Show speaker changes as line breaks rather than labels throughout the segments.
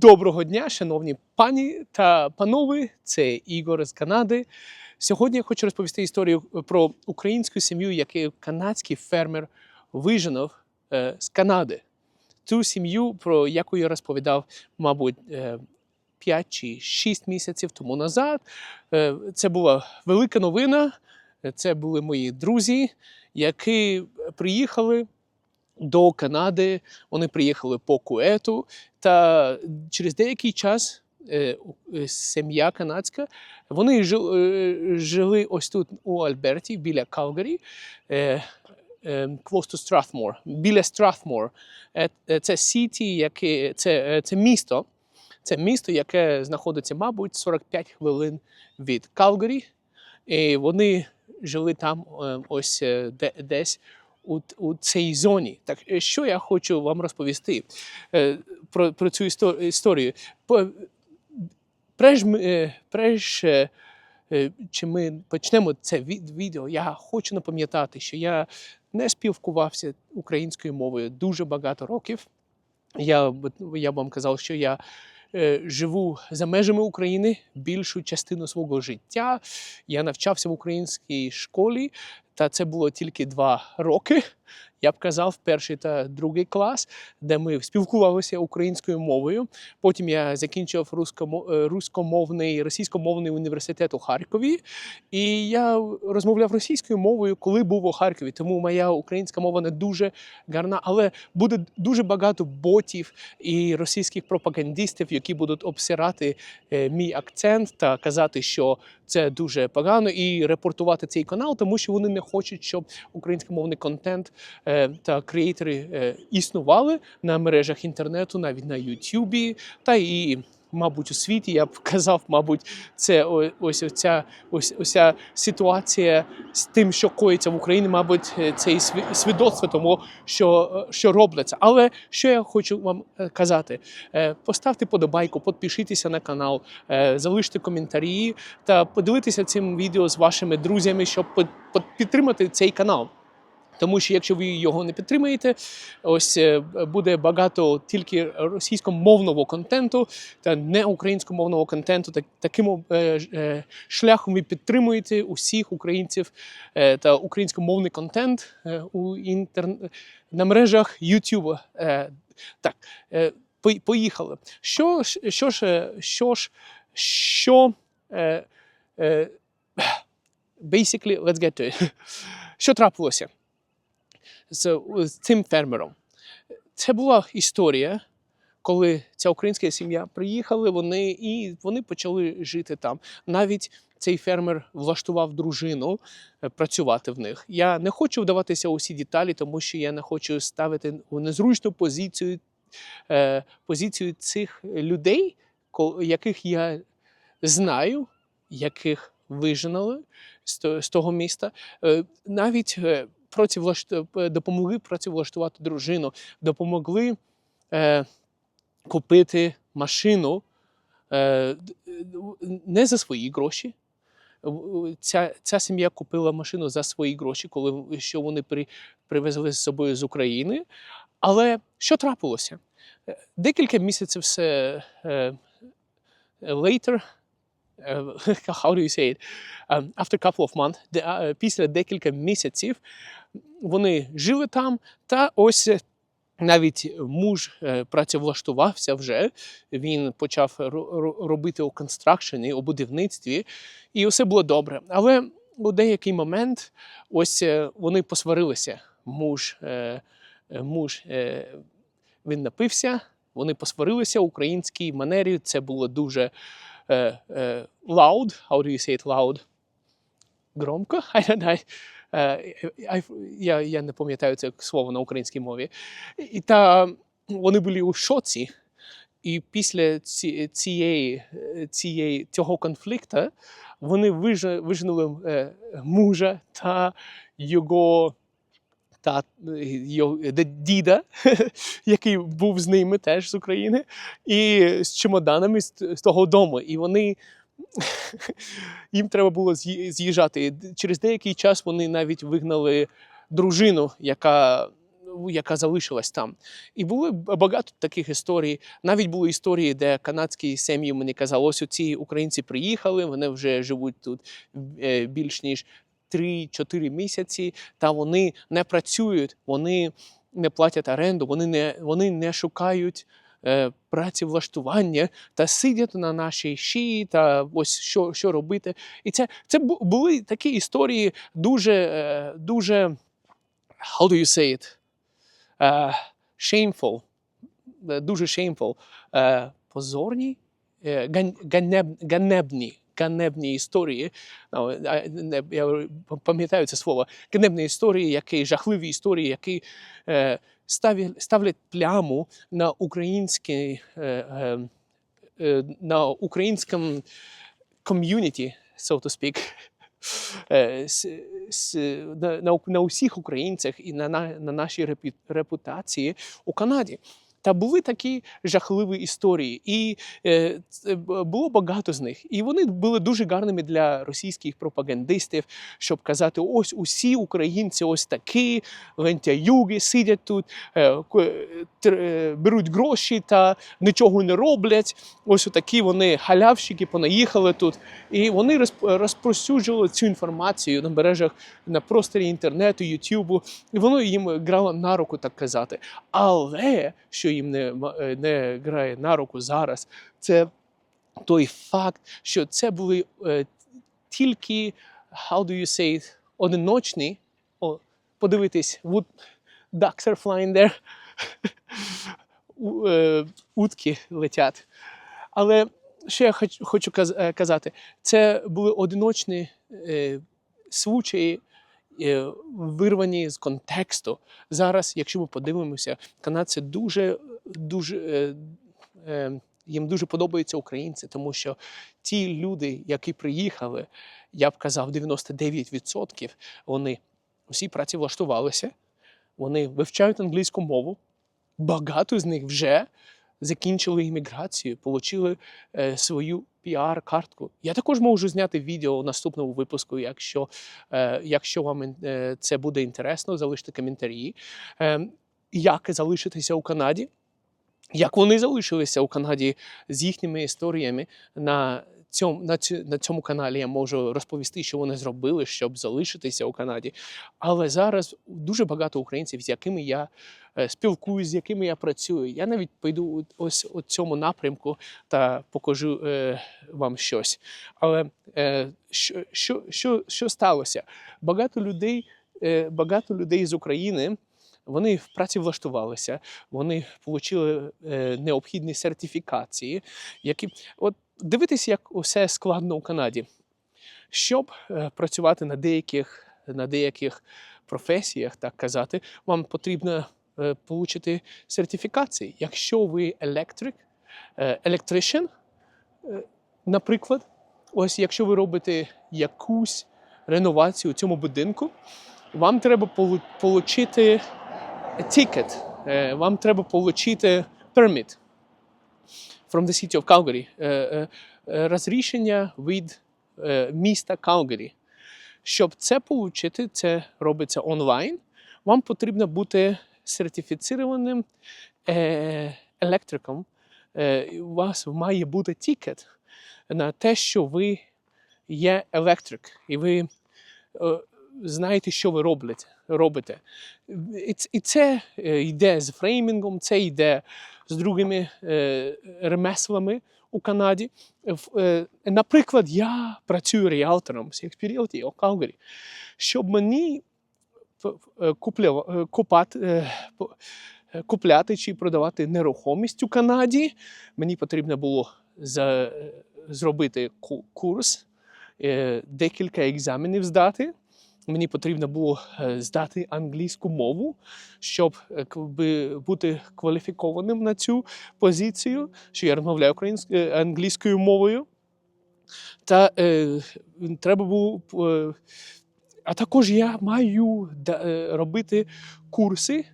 Доброго дня, шановні пані та панове. Це Ігор з Канади. Сьогодні я хочу розповісти історію про українську сім'ю, яку канадський фермер виженув е, з Канади. Ту сім'ю, про яку я розповідав, мабуть, е, 5 чи 6 місяців тому назад. Е, це була велика новина. Е, Це були мої друзі, які приїхали до Канади. Вони приїхали по куету. Та через деякий час е, е, сім'я канадська вони е, жили ось тут у Альберті біля Калгарі. to Strathmore, біля е, Це сіті, яке це, це місто. Це місто, яке знаходиться, мабуть, 45 хвилин від Калгарі. І вони жили там ось де, десь у, у цій зоні. Так е, що я хочу вам розповісти е, про, про цю істо- історію. Преж, преж, е, чи ми почнемо це від- відео, я хочу напам'ятати, що я не спілкувався українською мовою дуже багато років. Я, я вам казав, що я живу за межами України більшу частину свого життя. Я навчався в українській школі, та це було тільки два роки. Я б казав, перший та другий клас, де ми спілкувалися українською мовою. Потім я закінчив е, руськомовний російськомовний університет у Харкові, і я розмовляв російською мовою, коли був у Харкові. Тому моя українська мова не дуже гарна, але буде дуже багато ботів і російських пропагандистів, які будуть обсирати е, мій акцент та казати, що це дуже погано, і репортувати цей канал, тому що вони не хочуть, щоб українськомовний контент та креатори е, існували на мережах інтернету, навіть на Ютубі, та і. Мабуть, у світі я б казав, мабуть, це ось оця ось оця ситуація з тим, що коїться в Україні, мабуть, е, це і сві- свідоцтво тому, що, е, що робляться. Але що я хочу вам е, казати: Е, поставте подобайку, підпишіться на канал, е, залиште коментарі та поділитися цим відео з вашими друзями, щоб під- під- підтримати цей канал. Тому що якщо ви його не підтримаєте, ось е, буде багато тільки російськомовного контенту та не українськомовного контенту. Так, таким е, е, шляхом ви підтримуєте усіх українців е, та українськомовний контент у інтер... на мережах YouTube. Так, поїхали. Що, що ж, що ж, що. Е, е, basically, let's get to it. Що трапилося з, з цим фермером? Це була історія, коли ця українська сім'я приїхали, вони і вони почали жити там. Навіть цей фермер влаштував дружину е, працювати в них. Я не хочу вдаватися у всі деталі, тому що я не хочу ставити у незручну позицію, е, позицію цих людей, яких я знаю, яких виженали з, того міста. Е, Навіть працевлашт- допомогли працевлаштувати дружину, допомогли е, купити машину е, не за свої гроші. Ця, ця сім'я купила машину за свої гроші, коли що вони при, привезли з собою з України. Але що трапилося? Е, Декілька місяців все, е, later, е, how do you say it? Um, after a couple of months, де- а, після декілька місяців вони жили там, та ось е, навіть муж е, працевлаштувався вже. Він почав ро- ро- робити у констракшені, у будівництві, і все було добре. Але у деякий момент ось е, вони посварилися. Муж, муж він напився, вони посварилися у українській манері. Це було дуже loud. How do you say it loud? Громко? I don't know. Е, я, я не пам'ятаю це слово на українській мові. І та вони були у шоці. І після ці, цієї, е, цієї, цього конфлікту вони виж- виженули е, мужа та його та діда, який був з ними теж з України, і з чемоданами з, з того дому. І вони їм треба було з'їжджати. Через деякий час вони навіть вигнали дружину, яка яка залишилась там. І були багато таких історій. Навіть були історії, де канадські сім'ї мені казали, ось ці українці приїхали, вони вже живуть тут е, більш ніж 3-4 місяці, та вони не працюють, вони не платять оренду, вони не, вони не шукають е, працевлаштування та сидять на нашій шиї, та ось що, що робити. І це, це були такі історії дуже, е, дуже how do you say it? Е, shameful, дуже shameful, е, позорні, е, ганеб- ганебні. Ганебні історії, я пам'ятаю це слово, ганебні історії, які жахливі історії, які е, ставлять, пляму на український, е, е, на українському ком'юніті, so to speak, на, на, на усіх українцях і на, на, на нашій репутації у Канаді. Та були такі жахливі історії, і е, було багато з них. І вони були дуже гарними для російських пропагандистів, щоб казати: ось усі українці, ось такі лентяюги сидять тут, е, е, беруть гроші та нічого не роблять. Ось такі вони халявщики, понаїхали тут. І вони розп- розповсюджували цю інформацію на мережах на просторі інтернету, Ютубу, і воно їм грало на руку, так казати. Але що їм не, е, не грає на руку зараз, це той факт, що це були е, тільки, how do you say одиночні. О, подивитись, wood, ducks are flying there. Е, Утки летять. Але що я хоч- хочу казати, це були одиночні случаї, вирвані з контексту. Зараз, якщо ми подивимося, канадці дуже, дуже е, е, їм дуже подобаються українці, тому що ті люди, які приїхали, я б казав, 99% вони всі працевлаштувалися, вони вивчають англійську мову. Багато з них вже закінчили імміграцію, отримали е, свою піар-картку. Я також можу зняти відео у наступному випуску, якщо, е, якщо вам е, це буде інтересно, залиште коментарі. Е, як залишитися у Канаді? Як вони залишилися у Канаді з їхніми історіями на цьому, на, цю, на цьому каналі я можу розповісти, що вони зробили, щоб залишитися у Канаді. Але зараз дуже багато українців, з якими я е, спілкуюсь, з якими я працюю. Я навіть пойду ось у цьому напрямку та покажу е, вам щось. Але е, що, що, що, що сталося? Багато людей, е, багато людей з України. Вони в праці влаштувалися, вони отримали е, необхідні сертифікації, які от дивитися, як усе складно у Канаді. Щоб е, працювати на деяких, на деяких професіях, так казати, вам потрібно е, отримати сертифікації. Якщо ви електрик, е, electrician, е, наприклад, ось якщо ви робите якусь реновацію у цьому будинку, вам треба отримати тікет, вам треба отримати permit from the city of Calgary, розрішення від міста Калгарі. Щоб це отримати, це робиться онлайн. Вам потрібно бути сертифіцированим е, електриком. Е, У вас має бути тікет на те, що ви є електрик, і ви е, знаєте, що ви робите. робите. І, це е, йде з фреймінгом, це йде з другими е, ремеслами у Канаді. Е, Наприклад, я працюю ріалтором з Realty у Калгарі, щоб мені купати, купляти чи продавати нерухомість у Канаді, мені потрібно було зробити курс, декілька екзаменів здати. Мені потрібно було е, здати англійську мову, щоб е, бути кваліфікованим на цю позицію, що я розмовляю українською е, англійською мовою. Та е, треба було. е, а також я маю робити курси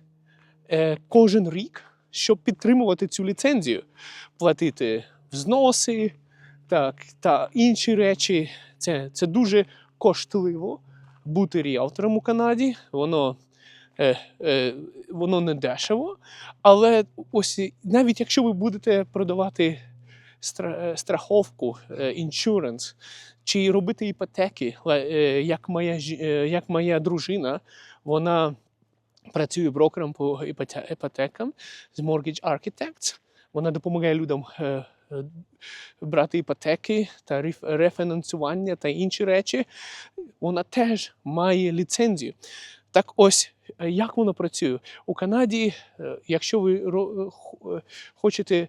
е, кожен рік, щоб підтримувати цю ліцензію, платити взноси так, та інші речі. Це, це дуже коштливо бути ріалтором у Канаді. Воно е, е, воно не дешево. Але ось навіть якщо ви будете продавати е, страховку, е, іншуренс, чи робити іпотеки, е, як моя, е, як моя дружина, вона працює брокером по іпоте- іпотекам з Mortgage Architects. Вона допомагає людям е, е, брати іпотеки та рефінансування та інші речі. Вона теж має ліцензію. Так ось, е, як воно працює? У Канаді, е, якщо ви е, хо- хочете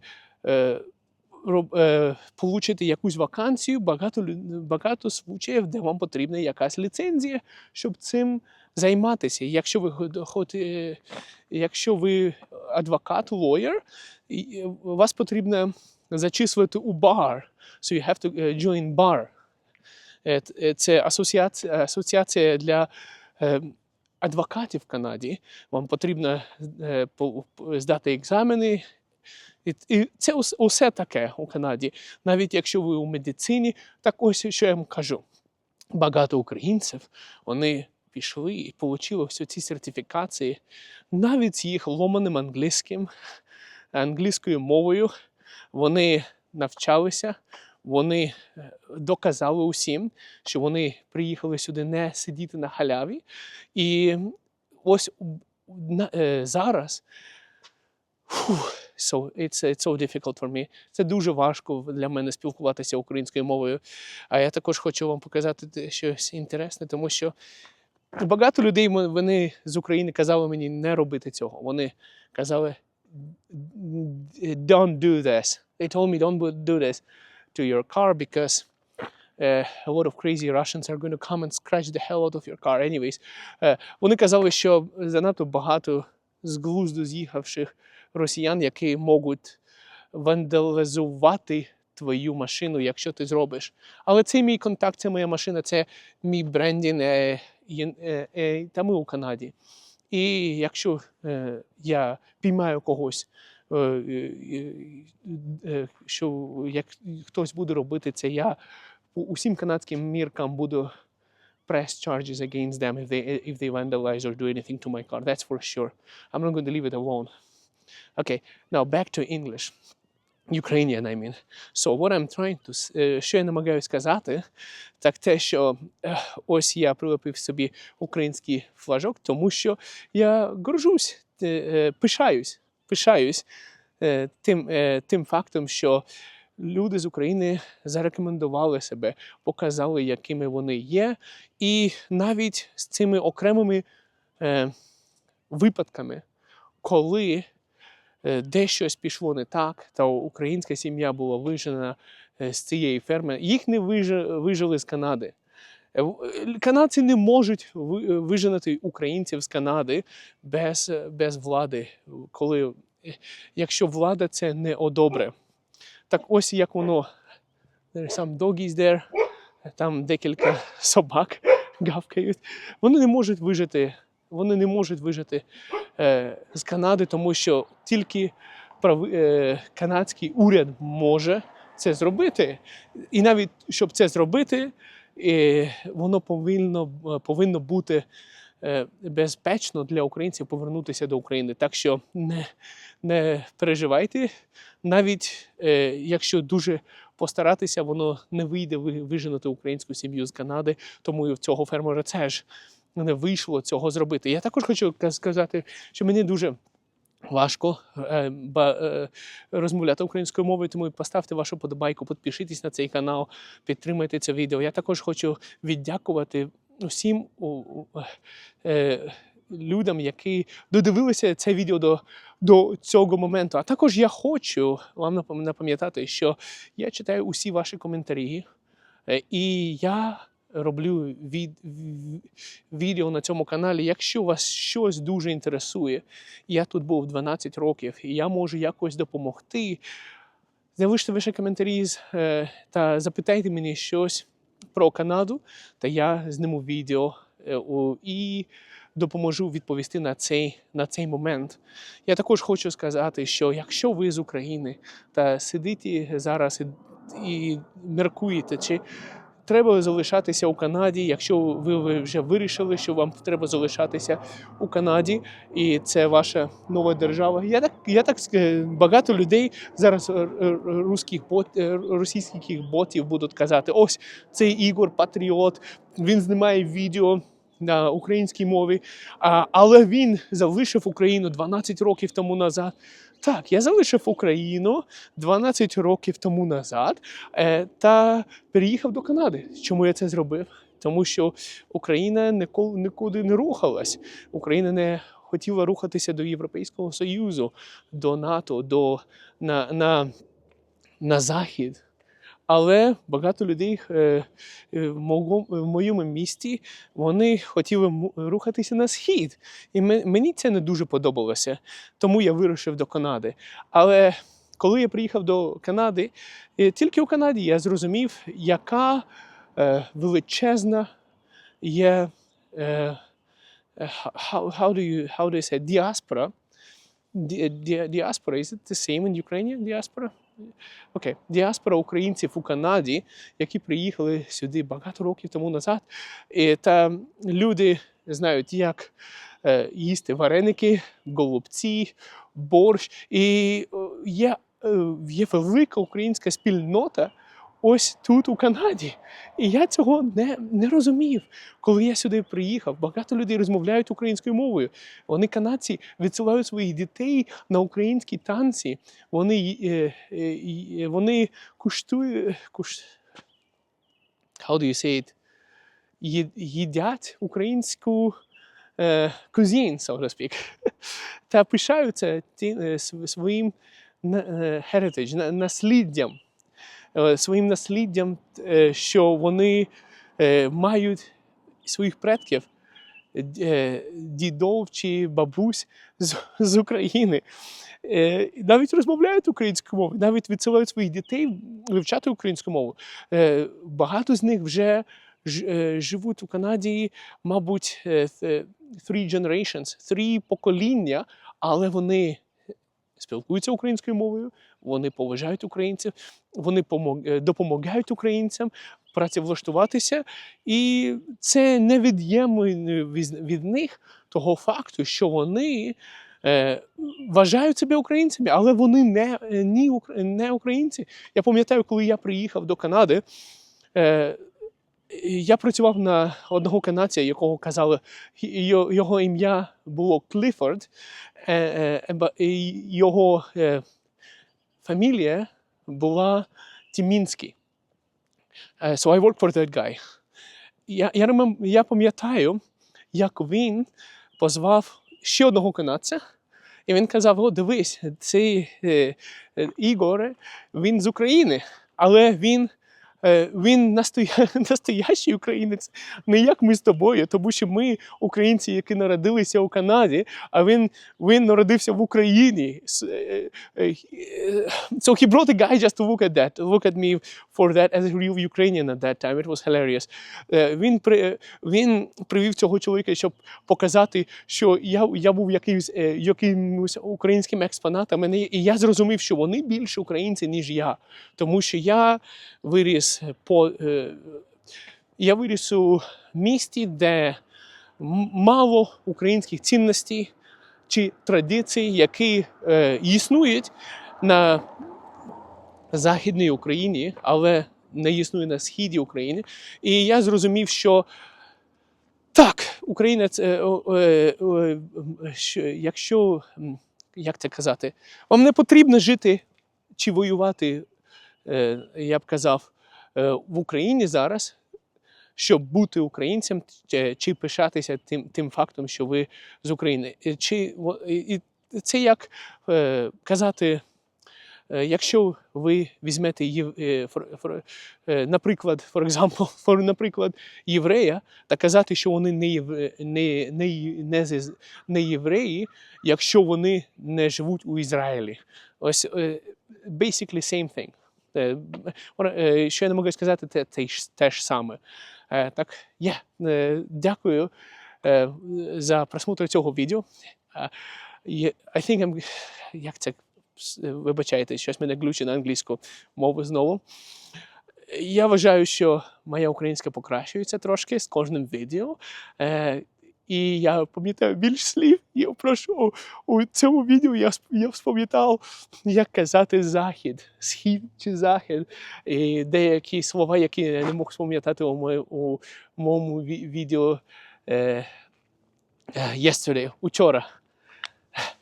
получити якусь вакансію, багато, багато случаїв, де вам потрібна якась ліцензія, щоб цим займатися. Якщо ви якщо ви адвокат, лоєр, вас потрібно зачислити у бар. So you have to е, join bar. Е, е, Це асоціація, асоціація для адвокатів в Канаді. Вам потрібно по- по- здати екзамени. І, це ус- усе таке у Канаді. Навіть якщо ви у медицині, так ось що я вам кажу. Багато українців вони пішли і отримали всі ці сертифікації, навіть з їх ломаним англійським, англійською мовою. Вони навчалися, вони е, доказали усім, що вони приїхали сюди не сидіти на халяві. І ось е, зараз. фух, So it's, it's so difficult for me. Це дуже важко для мене спілкуватися українською мовою. А я також хочу вам показати щось інтересне, тому що багато людей вони з України казали мені не робити цього. Вони казали don't do this. They told me don't do this to your car because uh, a lot of crazy Russians are going to come and scratch the hell out of your car anyways. Е, Вони казали, що занадто багато з глузду з'їхавших росіян, які можуть вандалізувати твою машину, якщо ти зробиш. Але це мій контакт, це моя машина, це мій брендінг, е, е, е, та ми у Канаді. І якщо е, я піймаю когось, е, е, е, що як хтось буде робити це, я по усім канадським міркам буду press charges against them if they if they vandalize or do anything to my car. That's for sure. I'm not going to leave it alone. Okay, now back to English. Ukrainian, I mean. So what I'm trying to е, що я намагаюся сказати, так те, що ось я прилепив собі український флажок, тому що я горжусь, е, е, пишаюсь, пишаюсь е, тим, тим фактом, що люди з України зарекомендували себе, показали, якими вони є, і навіть з цими окремими випадками, коли де щось пішло не так, та українська сім'я була вижена е, з цієї ферми, їх не вижи- вижили з Канади. Е, е, Канадці не можуть ви- е, виженати українців з Канади без, е, без влади, коли, е, якщо влада це не одобре. Так ось як воно. There are some doggies there, там декілька собак гавкають. Вони не можуть вижити, вони не можуть вижити е, з Канади, тому що тільки прави, е, канадський уряд може це зробити. І навіть щоб це зробити, е, воно повинно, повинно бути е, безпечно для українців повернутися до України. Так що не, не переживайте, навіть е, якщо дуже постаратися, воно не вийде ви- виженути українську сім'ю з Канади, тому і в цього фермера це ж не вийшло цього зробити. Я також хочу сказати, що мені дуже. Важко е, е, розмовляти українською мовою, тому поставте вашу подобайку, підпишіться на цей канал, підтримайте це відео. Я також хочу віддякувати усім е, людям, які додивилися це відео до, до цього моменту. А також я хочу вам напам'ятати, що я читаю усі ваші коментарі, і я роблю від, відео на цьому каналі. Якщо вас щось дуже інтересує, я тут був 12 років, і я можу якось допомогти. Залиште ваші коментарі е, та запитайте мені щось про Канаду, та я зніму відео е, і допоможу відповісти на цей, на цей момент. Я також хочу сказати, що якщо ви з України та сидите зараз і, і міркуєте, чи треба залишатися у Канаді, якщо ви вже вирішили, що вам треба залишатися у Канаді, і це ваша нова держава. Я так, я так багато людей зараз е, е, русських бот, е, російських ботів будуть казати: ось цей Ігор Патріот, він знімає відео. На українській мові, але він залишив Україну 12 років тому назад. Так, я залишив Україну 12 років тому назад е, та переїхав до Канади. Чому я це зробив? Тому що Україна ніколи нікуди не рухалась. Україна не хотіла рухатися до Європейського Союзу, до НАТО, до, на, на, на Захід. Але багато людей е, е, в мого- в моєму місті вони хотіли рухатися на схід. І мені це не дуже подобалося, тому я вирушив до Канади. Але коли я приїхав до Канади, е, тільки у Канаді я зрозумів, яка е, величезна є е, е, how, do you how do you say ді- Діаспора, is it the same in Ukraine? Діаспора? Окей, діаспора українців у Канаді, які приїхали сюди багато років тому назад. І, та люди знають, як е, їсти вареники, голубці, борщ. І е, є, е, є велика українська спільнота ось тут, у Канаді. І я цього не, не розумів. Коли я сюди приїхав, багато людей розмовляють українською мовою. Вони канадці відсилають своїх дітей на українські танці. Вони, е, е, вони куштують. Куш... How do you say it? Їдять українську е, cuisine, so to speak. Та пишаються е, своїм е, heritage, на- насліддям. Е, Своїм насліддям, е, що вони е, мають своїх предків, дідов чи бабусь з, України. Навіть розмовляють українською мовою, навіть відсилають своїх дітей вивчати українську мову. Багато з них вже живуть у Канаді, мабуть, th- three generations, три покоління, але вони спілкуються українською мовою, вони поважають українців, вони е, допомагають українцям працевлаштуватися, і це невід'ємно від, них того факту, що вони е, вважають себе українцями, але вони не, е, не українці. Я пам'ятаю, коли я приїхав до Канади. Я працював на одного канадця, якого казали, його ім'я було Кліфорд, е, е, його е, фамілія була Тімінський. So I worked for that guy. Я, я, я пам'ятаю, як він позвав ще одного канадця, і він казав: О, дивись, цей е, е, Ігор, він з України, але він. Е, Він настоя... настоящий українець, не як ми з тобою, тому що ми українці, які народилися у Канаді, а він, він народився в Україні. Е, е, So he brought a guy just to look at that, look at me for that as a real Ukrainian at that time. It was hilarious. Він, він привів цього чоловіка, щоб показати, що я, я був якимось, якимось українським експонатом, і я зрозумів, що вони більше українці, ніж я. Тому що я виріс по. е, Я виріс у місті, де мало українських цінностей чи традицій, які е, існують на Західній Україні, але не існує на східі України. І я зрозумів, що так, Україна це е, е, е, що- якщо як це казати, вам не потрібно жити чи воювати, е, я б казав, е, в Україні зараз, щоб бути українцем, чи, чи пишатися тим, тим фактом, що ви з України. Е, Чи і, це як е, казати. Е, Якщо ви візьмете, е, е, наприклад, for example, for, наприклад, єврея, та казати, що вони не, не, не, не, євреї, якщо вони не живуть у Ізраїлі. Ось е, basically same thing. Е, е, Що я не можу сказати, те, ж- те ж саме. Е, Так, є. Е, Дякую за просмотр цього відео. I think I'm, як це вибачайте, щось мене глючить на англійську мову знову. Я вважаю, що моя українська покращується трошки з кожним відео. І я пам'ятаю більш слів. Я прошу у, цьому відео я, я спам'ятав, як казати захід, схід чи захід. І деякі слова, які я не мог спам'ятати у, моє- у моєму відео е, е, yesterday, учора.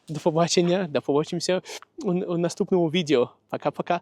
До побачення, до побачимося у, у наступному відео. Пока-пока.